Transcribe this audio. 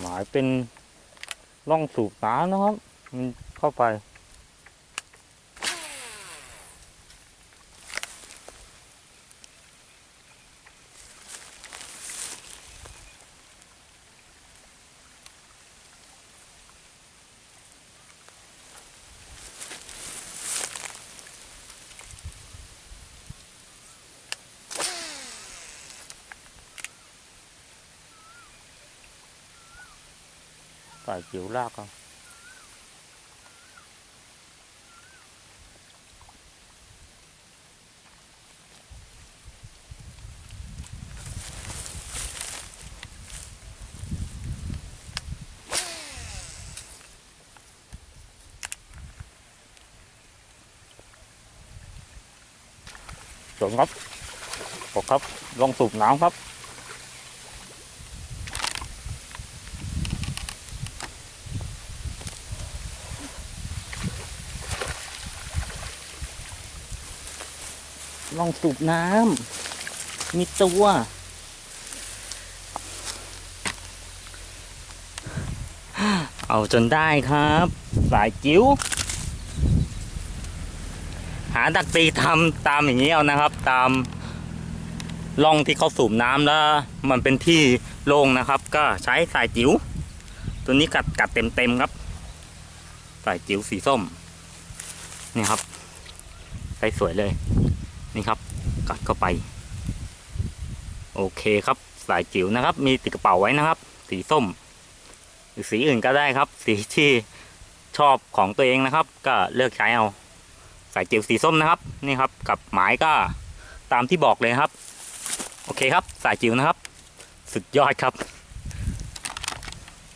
หมายเป็นร่องสูบน้ำนะครับ มันเข้าไป สายจิ๋วลากเอาสวนครับบอกครับ ลองสูบน้ำมีตัว เอาจนได้ครับสายจิ๋วหาดักตีทำตามอย่างนี้เอานะครับ ตามร่องที่เขาสูบน้ำแล้ว มันเป็นที่โล่งนะครับ ก็ใช้สายจิ๋วตัวนี้กัดกัดเต็มเต็มๆครับ สายจิ๋วสีส้ม นี่ครับใช้สวยเลย นี่ครับ กัดเข้าไป โอเคครับสายจิ๋วนะครับ มีติดกระเป๋าไว้นะครับ สีส้ม หรือสีอื่นก็ได้ครับ สีที่ชอบของตัวเองนะครับ ก็เลือกใช้เอาสายจิ๋วสีส้มนะครับนี่ครับ กับหมายก็ตามที่บอกเลยครับ โอเคครับ สายจิ๋วนะครับ สุดยอดครับ